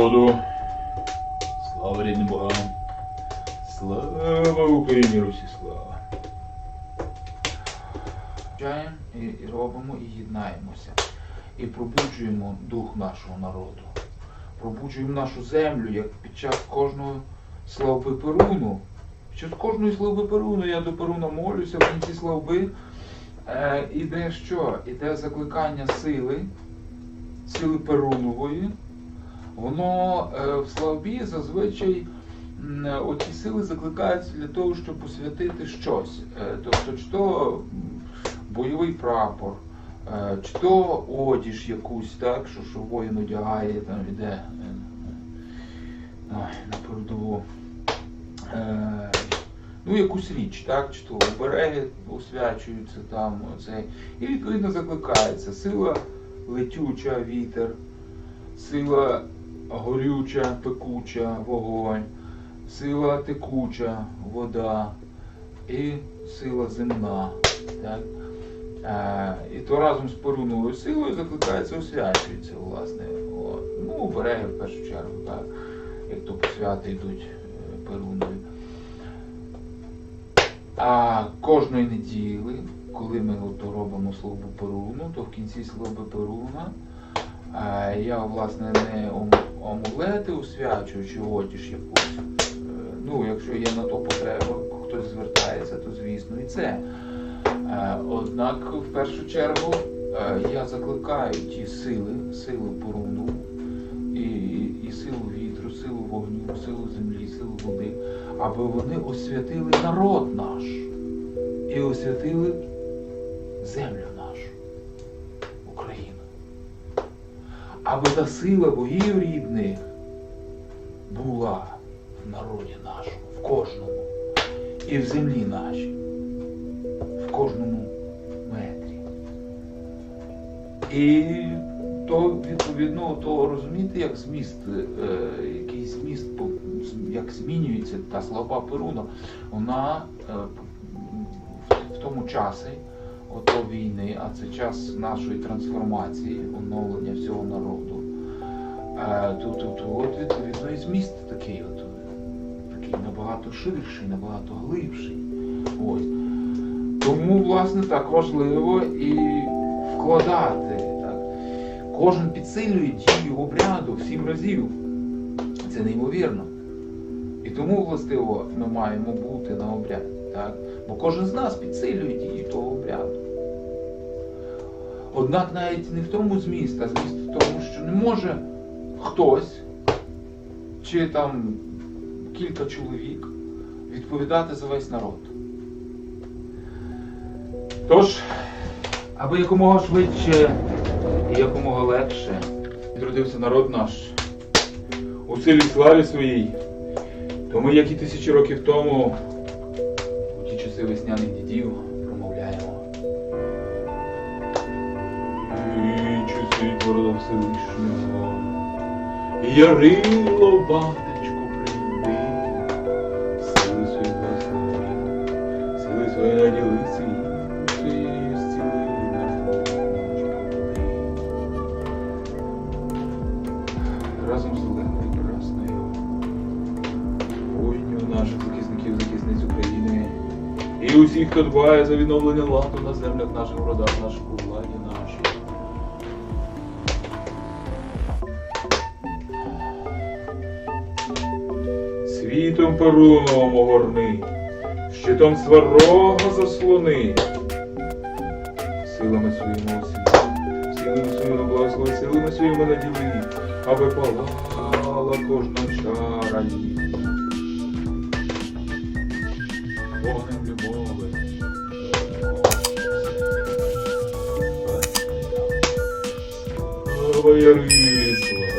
народу. Слава рідним богам. Слава Україні, Русі, слава. Включаємо і, і робимо і єднаємося. І пробуджуємо дух нашого народу. Пробуджуємо нашу землю, як під час кожного славби Перуну. Під час кожної славби Перуну я до Перуна молюся в кінці славби. Е, іде що? Іде закликання сили, сили Перунової. Воно е, в славбі зазвичай м, оці сили закликаються для того, щоб посвятити щось. Е, тобто, чи то бойовий прапор, е, чи то одіж якусь, так, що, що воїн одягає, там іде е, на передову. Е, ну, якусь річ, так, чи то обереги освячуються там, оцей. І відповідно закликається сила летюча, вітер, сила горюча, пекуча, вогонь, сила текуча, вода і сила земна. Так? Е, і то разом з перуновою силою закликається, освячується, власне. От. Ну, обереги в першу чергу, так? як то посвяти йдуть е, перунові. А кожної неділи, коли ми от робимо службу Перуну, то в кінці служби Перуна я, власне, не ом- амулети освячую чи одіж якусь. Е, Ну, якщо є на то потреба, хтось звертається, то звісно і це. Е, Однак, в першу чергу, е, я закликаю ті сили, силу Перуну, і, і силу вітру, силу вогню, силу землі, силу води, аби вони освятили народ наш і освятили землю нашу, Аби та сила богів рідних була в народі нашому, в кожному, і в землі нашій, в кожному метрі. І то відповідно то розуміти, як зміст, е, який зміст, як змінюється та слова Перуна, вона е, в тому часі ото війни, а це час нашої трансформації, оновлення всього народу. Е, то от відповідно і зміст такий, от, такий набагато ширший, набагато глибший. Ось. Тому, власне, так важливо і вкладати. Так. Кожен підсилює дію обряду в сім разів. Це неймовірно. І тому, властиво, ми маємо бути на обряді. Так? Бо кожен з нас підсилює дію того. Однак навіть не в тому зміст, а зміст в тому, що не може хтось чи там кілька чоловік відповідати за весь народ. Тож, аби якомога швидше і якомога легше відродився народ наш у силі славі своїй, то ми, як і тисячі років тому, у ті часи весняних дідів Всевишнього, ярило батечку прийди, сили свої благослови, сили свої наділи світи, зціли наш. Разом з Оленою Красною, воїнів наших захисників, захисниць України, і усіх, хто дбає за відновлення ладу на землях наших, родах наших, у владі нашій. Світом перуновим огорни, щитом сварога заслони, силами своїми освіти, силами своїми благослови, силами своїми наділи, аби палала кожна чара їх. Вогнем любови. Ярислава.